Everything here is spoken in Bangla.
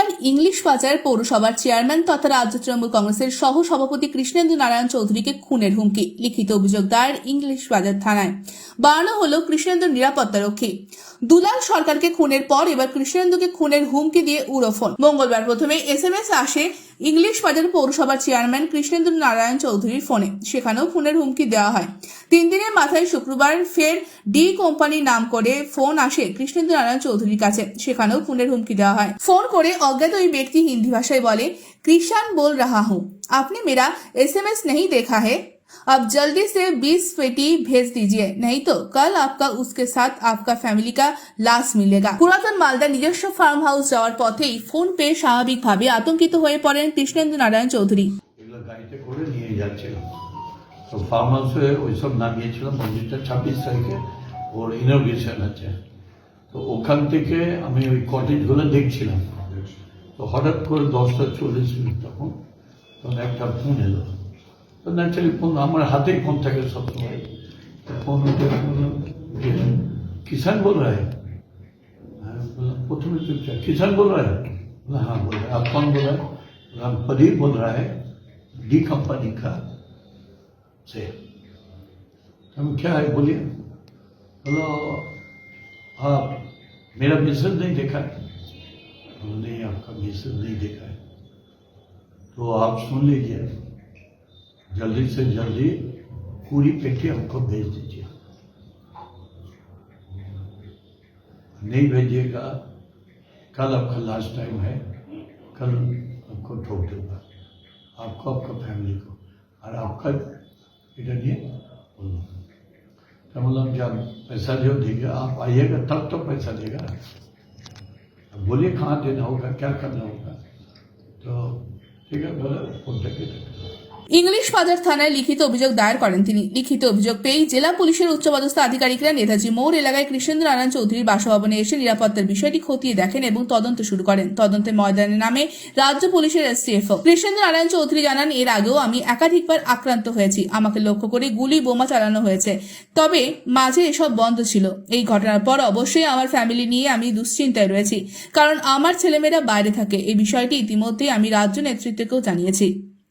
এবার ইংলিশ বাজার পৌরসভার চেয়ারম্যান তথা রাজ্য তৃণমূল কংগ্রেসের সহ সভাপতি কৃষ্ণেন্দু নারায়ণ চৌধুরীকে খুনের হুমকি, লিখিত অভিযোগ দায়ের ইংলিশ বাজার থানায়। বাড়ানো হল কৃষ্ণেন্দুর নিরাপত্তারক্ষী। দুলাল সরকারকে খুনের পর এবার কৃষ্ণেন্দুকে খুনের হুমকি দিয়ে উড়োফোন মঙ্গলবার প্রথমে এস এম এস আসে ইংলিশ বাজার পৌরসভার চেয়ারম্যান কৃষ্ণেন্দু নারায়ণ চৌধুরীর ফোনে। সেখানেও খুনের হুমকি দেওয়া হয়। তিন দিনের মাথায় শুক্রবার ফের ডি কোম্পানি নাম করে ফোন আসে কৃষ্ণেন্দু নারায়ণ চৌধুরীর কাছে। সেখানেও খুনের হুমকি দেওয়া হয়। ফোন করে অজ্ঞাত ওই ব্যক্তি হিন্দি ভাষায় বলে, কৃষাণ বল রাহা হুঁ। আপনি মেরা এস এম এস নেই দেখা হে। अब जल्दी से 20 पेटी भेज दीजिए नहीं तो कल आपका उसके साथ आपका फैमिली का लाश मिलेगा পুরাতন মালদা নিজস্ব ফার্ম হাউস যাওয়ার পথেই ফোন পেয়ে স্বাভাবিকভাবে আতঙ্কিত হয়ে পড়েন কৃষ্ণেন্দু নারায়ণ চৌধুরী এগুলো গাড়িতে করে নিয়ে যাচ্ছিলাম তো ফার্ম হাউসে ওইসব নামিয়েছিলাম মন্দিরটা ছাব্বিশ তারিখে ওর ইনোগ্রেশন আছে তো ওখান থেকে আমি ওই কটেজগুলো দেখছিলাম তো হঠাৎ করে দশটা চল্লিশ মিনিট তখন তখন একটা ফোন এলো তো ন্যাচারালি ফোন আমার হাতেই ফোন থাকে সবসময় তো ফোন উঠে বললাম যে কিষান বল रहा है मैं बोला प्रथम चुपचाप किसान बोल रहा है बोला हाँ बोल रहा है आप कौन बोल रहा है बोला "हम प्रदीप बोल रहा है डी कंपनी का से हम क्या है बोलिए बोलो आप मेरा मैसेज नहीं देखा है बोला नहीं आपका मैसेज नहीं देखा है तो आप सुन लीजिए जल्दी से जल्दी पूरी पेटी हमको भेज दीजिए। नहीं भेजिएगा, कल आपका लास्ट टाइम है, कल आपको ठोक दूँगा, आपको, आपका फैमिली को, और आपका बेटा नहीं तो मतलब जब पैसा जो देगा, आप आइएगा, तब तो पैसा देगा बोलिए कहाँ देना होगा, क्या करना होगा? तो ठीक है, बोला, फ़ोन करके ইংলিশ বাজার থানায় লিখিত অভিযোগ দায়ের করেন তিনি। লিখিত অভিযোগ পেয়েই জেলা পুলিশের উচ্চপদস্থ আধিকারিকরা নেতাজি মোড় এলাকায় কৃষ্ণেন্দ্র নারায়ণ চৌধুরীর বাসভবনে এসে নিরাপত্তার বিষয়টি খতিয়ে দেখেন এবং তদন্ত শুরু করেন। তদন্তে ময়দানে নামে রাজ্য পুলিশের এসটিএফও। কৃষ্ণেন্দ্র নারায়ণ চৌধুরী জানান, এর আগেও আমি একাধিকবার আক্রান্ত হয়েছি। আমাকে লক্ষ্য করে গুলি, বোমা চালানো হয়েছে। তবে মাঝে এসব বন্ধ ছিল। এই ঘটনার পর অবশ্যই আমার ফ্যামিলি নিয়ে আমি দুশ্চিন্তায় রয়েছি। কারণ আমার ছেলেমেয়েরা বাইরে থাকে। এই বিষয়টি ইতিমধ্যেই আমি রাজ্য নেতৃত্বকেও জানিয়েছি।